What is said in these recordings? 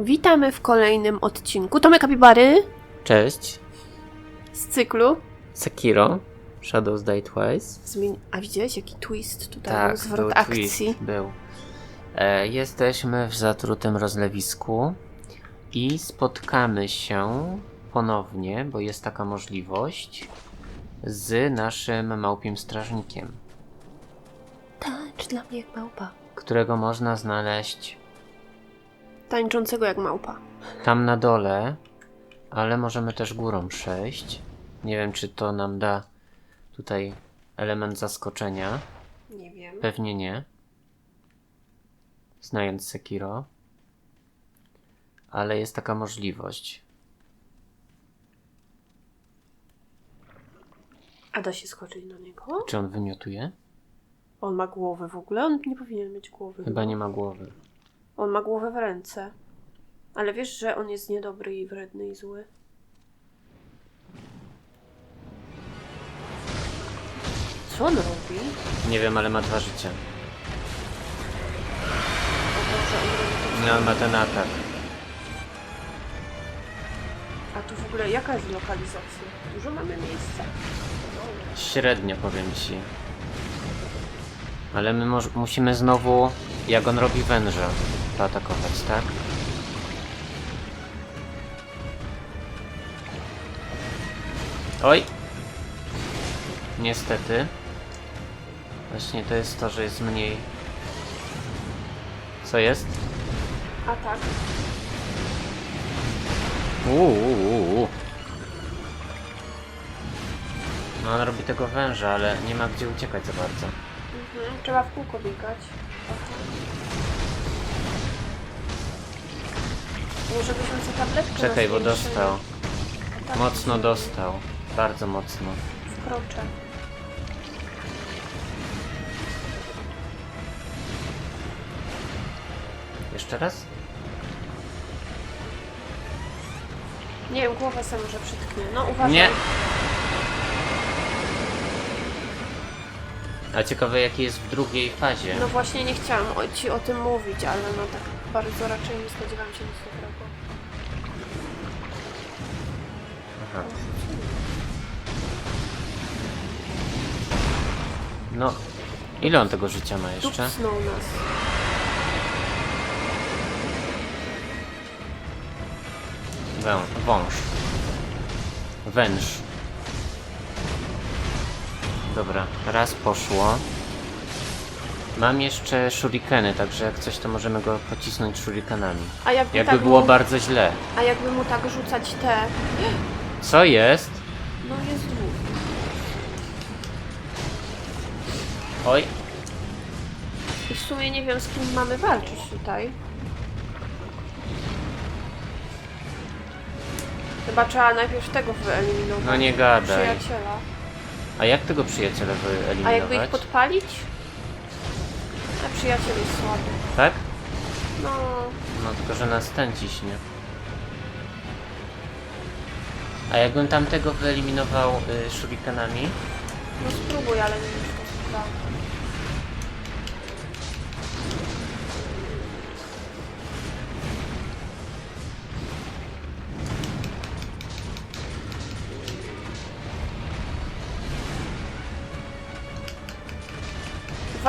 Witamy w kolejnym odcinku Tomek Kapibary Cześć, z cyklu. Sekiro, Shadows Die Twice. Zmień... A widziałeś jaki twist tutaj Tak, był? Zwrot był akcji. twist, był. E, jesteśmy w zatrutym rozlewisku i spotkamy się ponownie, bo jest taka możliwość, z naszym małpim strażnikiem, Tańcz dla mnie jak małpa. którego można znaleźć Tańczącego jak małpa. tam na dole, ale możemy też górą przejść. Nie wiem, czy to nam da tutaj element zaskoczenia. Nie wiem. Pewnie nie. Znając Sekiro. Ale jest taka możliwość. A da się skoczyć na niego? Czy on wymiotuje? On ma głowę w ogóle? On nie powinien mieć głowy. Chyba nie ma głowy. On ma głowę w ręce. Ale wiesz, że on jest niedobry i wredny i zły. Co on robi? Nie wiem, ale ma dwa życia. O Boże, on robi to No, on ma ten atak. A tu w ogóle jaka jest lokalizacja? Dużo mamy miejsca. Średnio powiem ci. Ale my moż- musimy znowu, jak on robi węża, poatakować, tak? Oj! Niestety. Właśnie to jest to, że jest mniej. Co jest? A tak. Uuu. No on robi tego węża, ale nie ma gdzie uciekać za bardzo. Mhm. Trzeba w kółko biegać. Może byśmy sobie tabletkę Czekaj, bo dostał. Tak, Mocno dostał. Bardzo mocno. Wkroczę. Jeszcze raz? Nie wiem, głowę sobie może przytknie. No uważaj. Nie. A ciekawe jaki jest w drugiej fazie. No właśnie nie chciałam o, ci o tym mówić, ale no tak bardzo raczej nie spodziewam się nic dobrego. Aha. No. Ile on tego życia ma jeszcze? Dupsnął nas. Wę wąż. Węż. Dobra, raz poszło. Mam jeszcze shurikeny, także jak coś to możemy go pocisnąć shurikenami. A jakby, Jakby tak było mu, bardzo źle. A jakby mu tak rzucać te... Co jest? No jest dwóch. Oj, I w sumie nie wiem z kim mamy walczyć tutaj. Chyba trzeba najpierw tego wyeliminować. no nie gadaj. Przyjaciela. A jak tego przyjaciela A jakby ich wyeliminować? podpalić? A przyjaciel jest słaby. Tak? No, No tylko, że nas ten ciśnie. A jakbym tamtego wyeliminował y, shurikenami? no spróbuj, ale nie wiem, czy to się uda.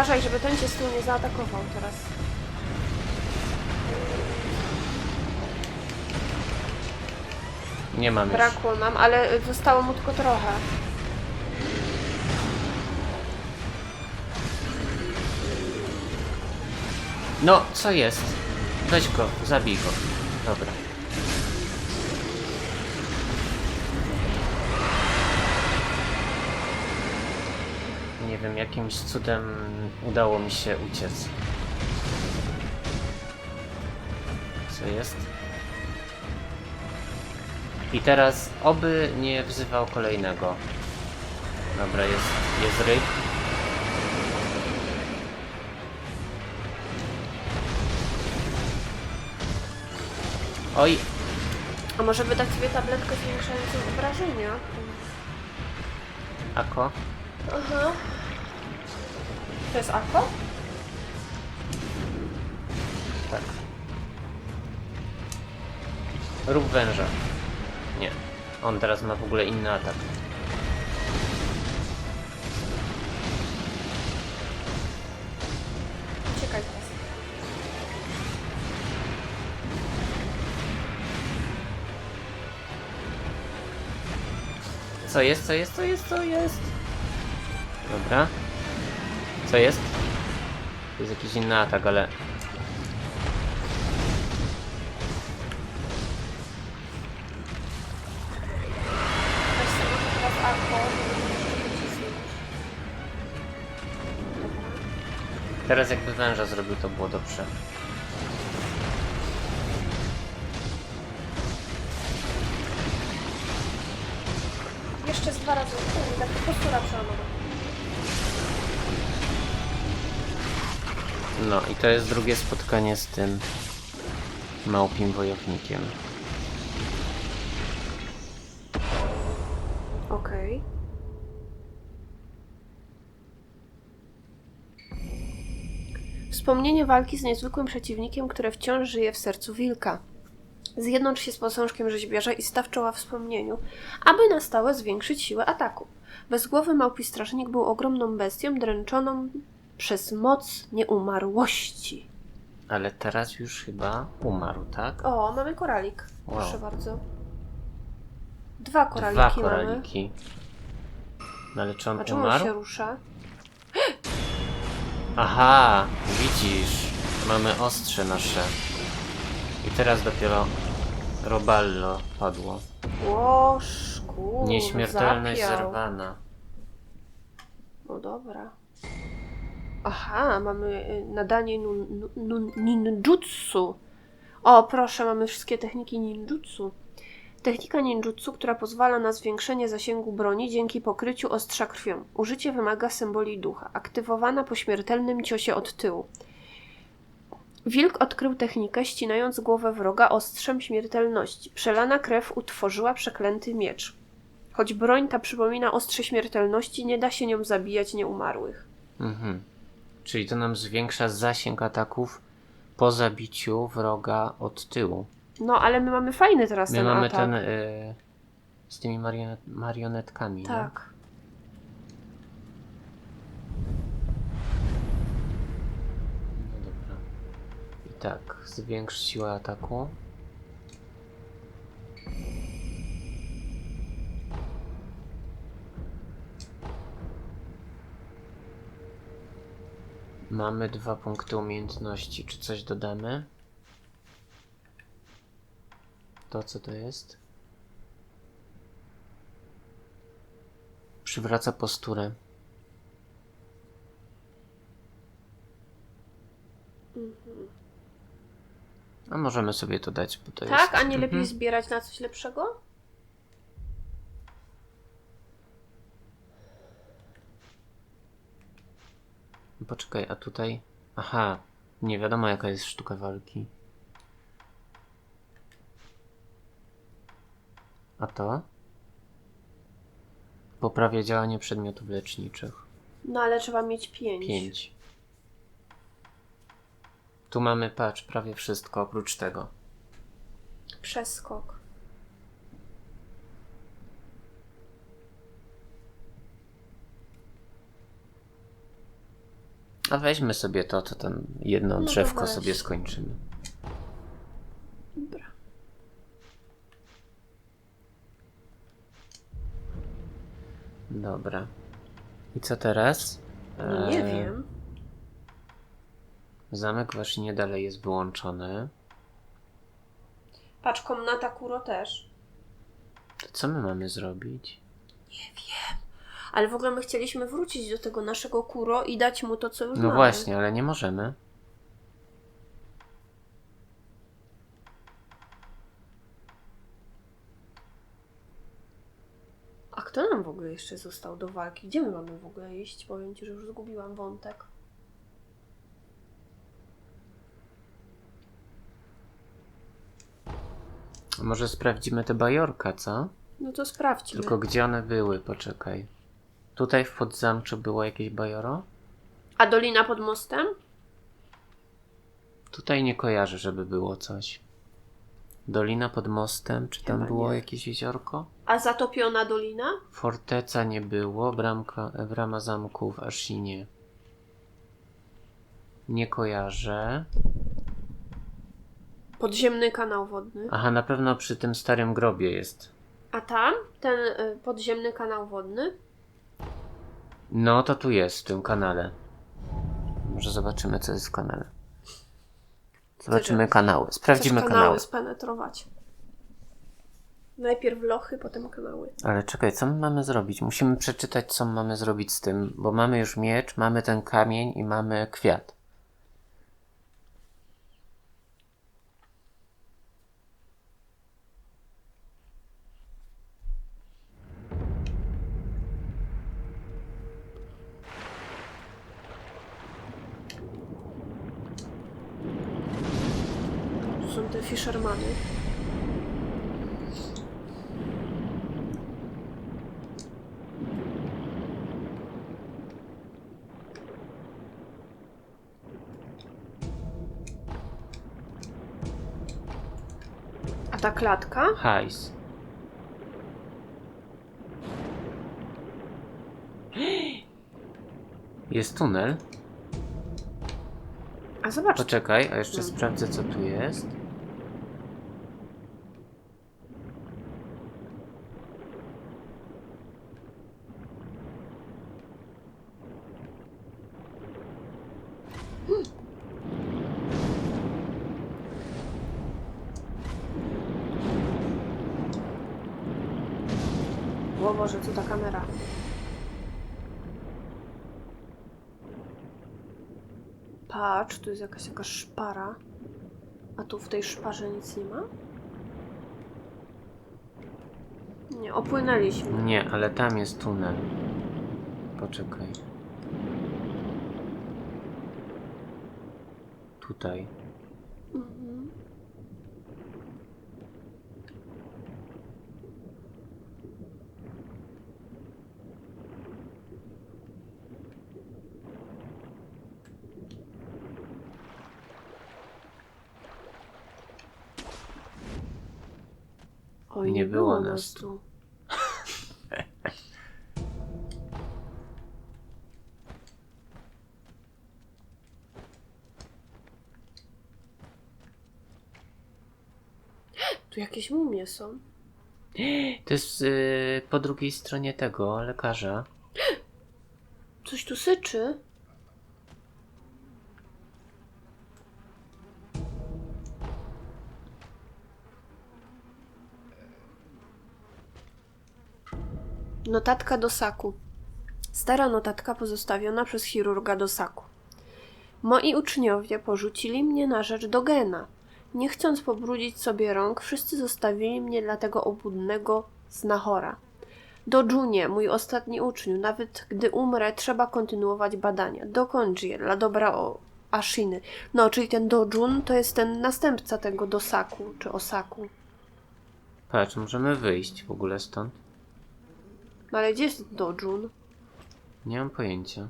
Uważaj, żeby ten cię z tyłu nie zaatakował teraz. Nie mam już. Brakło nam, ale zostało mu tylko trochę. No, co jest? Weź go, zabij go. Dobra. Wiem, jakimś cudem udało mi się uciec. Co jest? I teraz oby nie wzywał kolejnego. Dobra, jest, jest ryk. Oj, A może wydać sobie tabletkę zwiększającą obrażenia? Ako? Aha. To jest Ako? Tak. Rób węża. Nie. On teraz ma w ogóle inny atak. Uciekaj teraz. Co jest, co jest, co jest, co jest? Dobra. Co jest? To jest jakiś inny atak, ale... Teraz jakby węża zrobił, to było dobrze. Jeszcze z dwa razy. Kurde, po prostu No i to jest drugie spotkanie z tym małpim wojownikiem. Okej. Wspomnienie walki z niezwykłym przeciwnikiem, które wciąż żyje w sercu wilka. Zjednocz się z posążkiem rzeźbiarza i staw czoła wspomnieniu, aby na stałe zwiększyć siłę ataku. Bezgłowy małpi strażnik był ogromną bestią dręczoną przez moc nieumarłości. Ale teraz już chyba umarł, tak? O, mamy koralik. Wow. Proszę bardzo. Dwa koraliki Dwa mamy. koraliki. No ale czy on A czemu on umarł? się rusza? Aha, widzisz. Mamy ostrze nasze. I teraz dopiero Roballo padło. Łożku. Nieśmiertelność zapiał. zerwana. No dobra. Aha, mamy y, nadanie ninjutsu. O, proszę, mamy wszystkie techniki ninjutsu. Technika ninjutsu, która pozwala na zwiększenie zasięgu broni dzięki pokryciu ostrza krwią. Użycie wymaga symboli ducha. Aktywowana po śmiertelnym ciosie od tyłu. Wilk odkrył technikę, ścinając głowę wroga ostrzem śmiertelności. Przelana krew utworzyła przeklęty miecz. Choć broń ta przypomina ostrze śmiertelności, nie da się nią zabijać nieumarłych. Mhm. Czyli to nam zwiększa zasięg ataków po zabiciu wroga od tyłu. No, ale my mamy fajny teraz My ten mamy atak. ten y, z tymi marionet marionetkami. Tak. No dobra. I tak, zwiększ siłę ataku. Mamy dwa punkty umiejętności. Czy coś dodamy? To co to jest? Przywraca posturę. A możemy sobie to dać, bo to jest. Tak, a nie lepiej Mhm. zbierać na coś lepszego? Poczekaj, a tutaj. Aha, nie wiadomo jaka jest sztuka walki. A to? Poprawia działanie przedmiotów leczniczych. No, ale trzeba mieć pięć. 5. Tu mamy, patrz, prawie wszystko oprócz tego. Przeskok. A weźmy sobie to, to tam jedno No drzewko weź. sobie skończymy. Dobra. Dobra. I co teraz? No nie Eee, wiem. Zamek właśnie dalej jest wyłączony. Patrz, komnata Kuro też. To co my mamy zrobić? Ale w ogóle my chcieliśmy wrócić do tego naszego Kuro i dać mu to, co już No mamy. właśnie, ale nie możemy. A kto nam w ogóle jeszcze został do walki? Gdzie my mamy w ogóle iść? Powiem ci, że już zgubiłam wątek. Może sprawdzimy te bajorka, co? No to sprawdźmy. Tylko gdzie one były? Poczekaj. Tutaj w podzamczu było jakieś bajoro? A Dolina pod mostem? Tutaj nie kojarzę, żeby było coś. Dolina pod mostem, czy tam Chyba było nie. jakieś jeziorko? A zatopiona dolina? Forteca nie było, bramka, brama zamku w Ashinie. Nie kojarzę. Podziemny kanał wodny. Aha, na pewno przy tym starym grobie jest. A tam? Ten y, podziemny kanał wodny? No, to tu jest, w tym kanale. Może zobaczymy, co jest w kanale. Zobaczymy kanały. Sprawdzimy Chcesz kanały. kanały spenetrować. Najpierw lochy, potem kanały. Ale czekaj, co my mamy zrobić? Musimy przeczytać, co mamy zrobić z tym, bo mamy już miecz, mamy ten kamień i mamy kwiat. Tu są te fishermany. A ta klatka? Hajs. Jest tunel. A zobacz, Poczekaj, a jeszcze Mhm. sprawdzę, co tu jest. o Boże, co ta kamera? Patrz, tu jest jakaś jakaś szpara. A tu w tej szparze nic nie ma? Nie, opłynęliśmy. Nie, ale tam jest tunel. Poczekaj. Tutaj. 14. Tu jakieś mumie są. To jest y, po drugiej stronie tego lekarza. Coś tu syczy. Notatka do saku. Stara notatka pozostawiona przez chirurga do saku. Moi uczniowie porzucili mnie na rzecz Dogena. Nie chcąc pobrudzić sobie rąk, wszyscy zostawili mnie dla tego obłudnego znachora. Dojunie, mój ostatni uczniu, nawet gdy umrę, trzeba kontynuować badania. Dokończ je dla dobra o Ashiny. No, czyli ten Dojun to jest ten następca tego Dosaku, czy Osaku. Patrz, możemy wyjść w ogóle stąd. No ale gdzie jest Dojun? Nie mam pojęcia.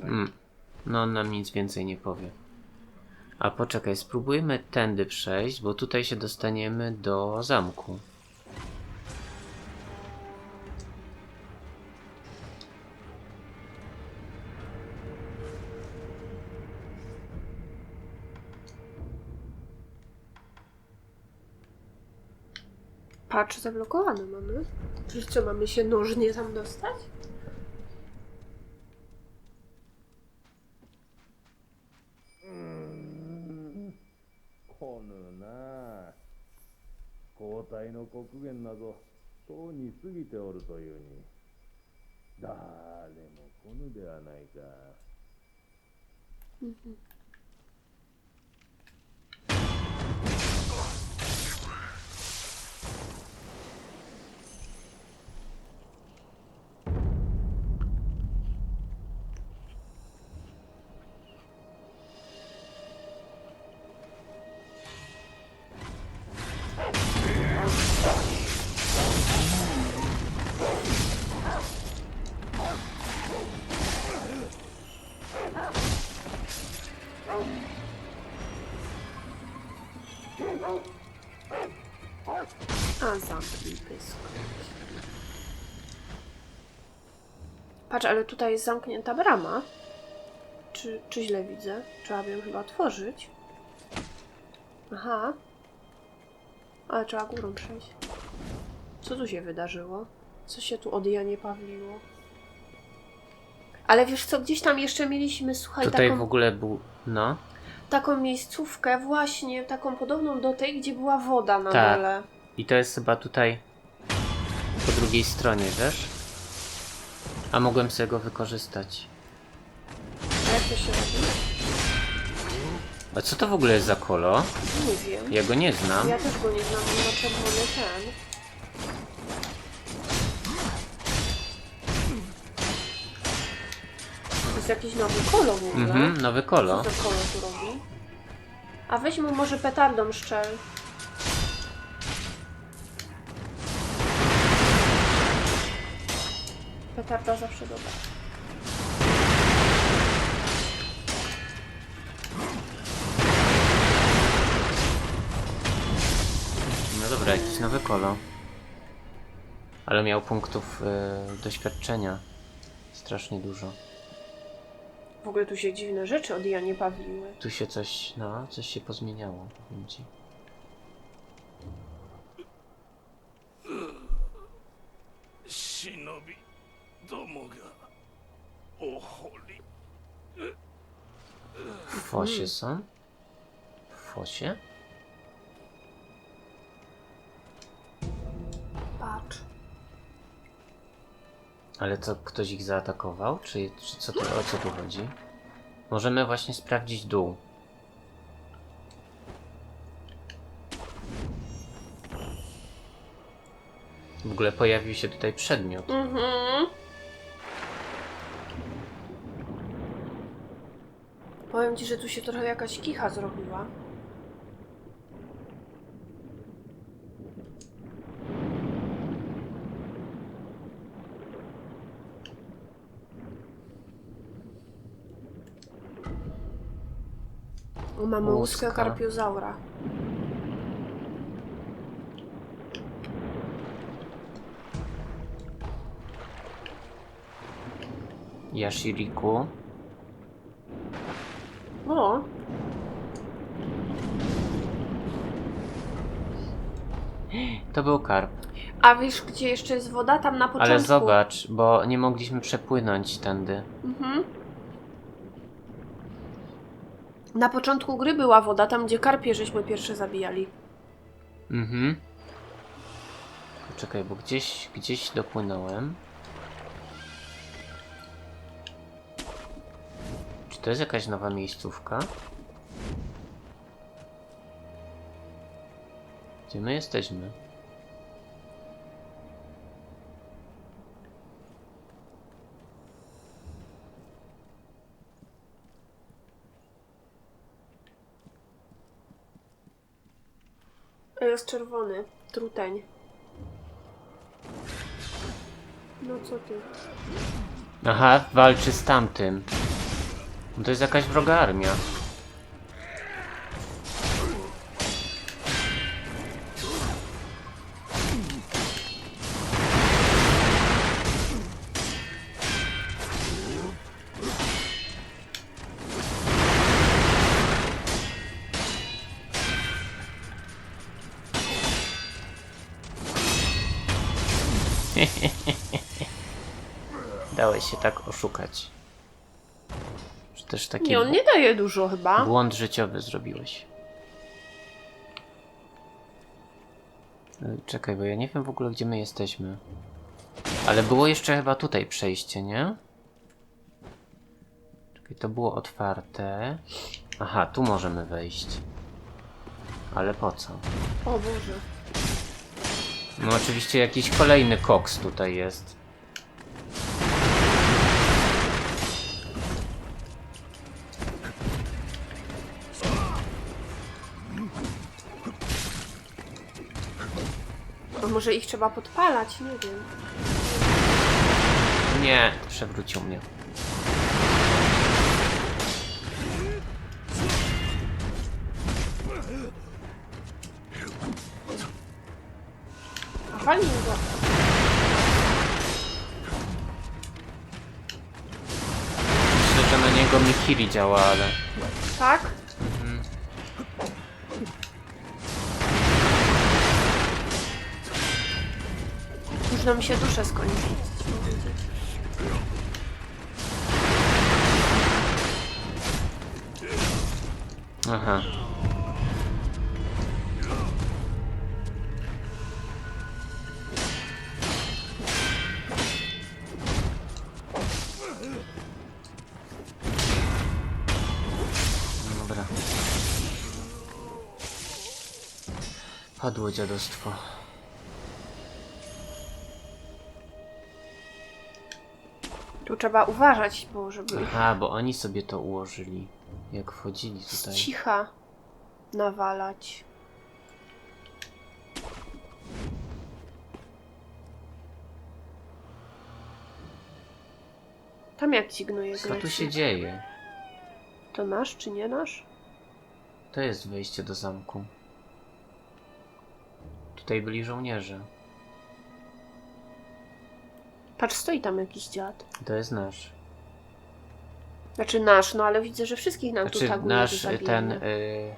Mm. No on nam nic więcej nie powie. A poczekaj, spróbujmy tędy przejść, bo tutaj się dostaniemy do zamku. Patrz, zablokowane mamy. Czyli co, mamy się nożnie tam dostać? こ zamknij pysk. Patrz, ale tutaj jest zamknięta brama. Czy, czy źle widzę? Trzeba by ją chyba otworzyć. Aha. Ale trzeba górą przejść. Co tu się wydarzyło? Co się tu od Janie Pawliło? Ale wiesz co, gdzieś tam jeszcze mieliśmy, słuchaj, Tutaj taką, w ogóle był. No. taką miejscówkę, właśnie taką podobną do tej, gdzie była woda na Tak. dole. I to jest chyba tutaj po drugiej stronie, wiesz? A mogłem sobie go wykorzystać. Jak to się robi? A co to w ogóle jest za kolo? Nie wiem. Ja go nie znam. Ja też go nie znam, on ma czerwony ten. To jest jakiś nowy kolor w ogóle. Mhm, nowy kolo. Co za kolor tu robi? A weź mu może petardą szczel. Petarda zawsze dobra. No dobra, jakiś nowy kolo. Ale miał punktów y, doświadczenia. Strasznie dużo. W ogóle tu się dziwne rzeczy od Janie Pawliły. Tu się coś, no, coś się pozmieniało, powiem ci. 忍びどもがお堀 W fosie są? W fosie? Patrz. Ale co, ktoś ich zaatakował? Czy, czy co tu, o co tu chodzi? Możemy właśnie sprawdzić dół. W ogóle pojawił się tutaj przedmiot. Mhm. Powiem ci, że tu się trochę jakaś kicha zrobiła. O, mamy łuskę Łuska. karpiozaura. Yashiriku. O, To był karp. a wiesz, gdzie jeszcze jest woda? Tam na początku. Ale zobacz, bo nie mogliśmy przepłynąć tędy. Mhm. Na początku gry była woda, tam gdzie karpie żeśmy pierwsze zabijali. Mhm. Czekaj, bo gdzieś, gdzieś dopłynąłem. To jest jakaś nowa miejscówka? Gdzie my jesteśmy? Jest czerwony, truteń. No co ty? Aha, walczy z tamtym. No To jest jakaś wroga armia. Dałeś się tak oszukać. Też taki Nie, on nie daje dużo chyba. błąd życiowy zrobiłeś? E, Czekaj, bo ja nie wiem w ogóle gdzie my jesteśmy. Ale było jeszcze chyba tutaj przejście, nie? Czekaj, to było otwarte. Aha, tu możemy wejść. Ale po co? O Boże. No oczywiście jakiś kolejny koks tutaj jest. może ich trzeba podpalać, nie wiem. Nie, przewrócił mnie. A. Myślę, że na niego Mikiri działa, ale... Tak? Już nam się dusze skończy. Aha. Padło dziadostwo. Trzeba uważać, bo żeby Aha, bo oni sobie to ułożyli. Jak wchodzili z tutaj. cicha nawalać. Tam jak ci gnuje Co tu się dzieje? To nasz czy nie nasz? To jest wejście do zamku. Tutaj byli żołnierze. Patrz, stoi tam jakiś dziad. To jest nasz. Znaczy nasz, no ale widzę, że wszystkich nam tu Znaczy taguje, nasz że zabijemy. ten. Y,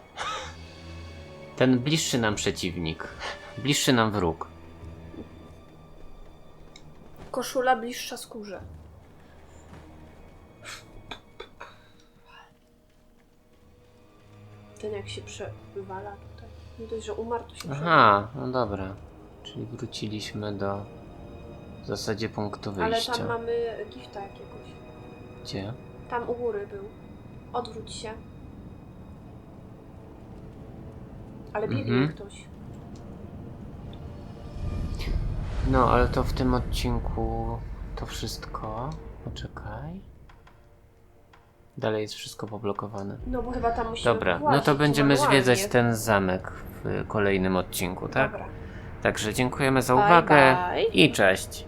ten bliższy nam przeciwnik. Bliższy nam wróg. Koszula bliższa skórze. Ten jak się przewala tutaj. Nie dość, że umarł, to się przewala. Aha, no dobra. Czyli wróciliśmy do zasadzie punktu Ale wyjścia. tam mamy gifta jakiegoś. Gdzie? Tam u góry był. Odwróć się. Ale biegnie Mhm. ktoś. No, ale to w tym odcinku to wszystko. Poczekaj. Dalej jest wszystko poblokowane. No bo chyba tam musimy Dobra, no włazić to będziemy manualnie. zwiedzać ten zamek w kolejnym odcinku, tak? Dobra. Także dziękujemy za Bye, uwagę bye. i cześć.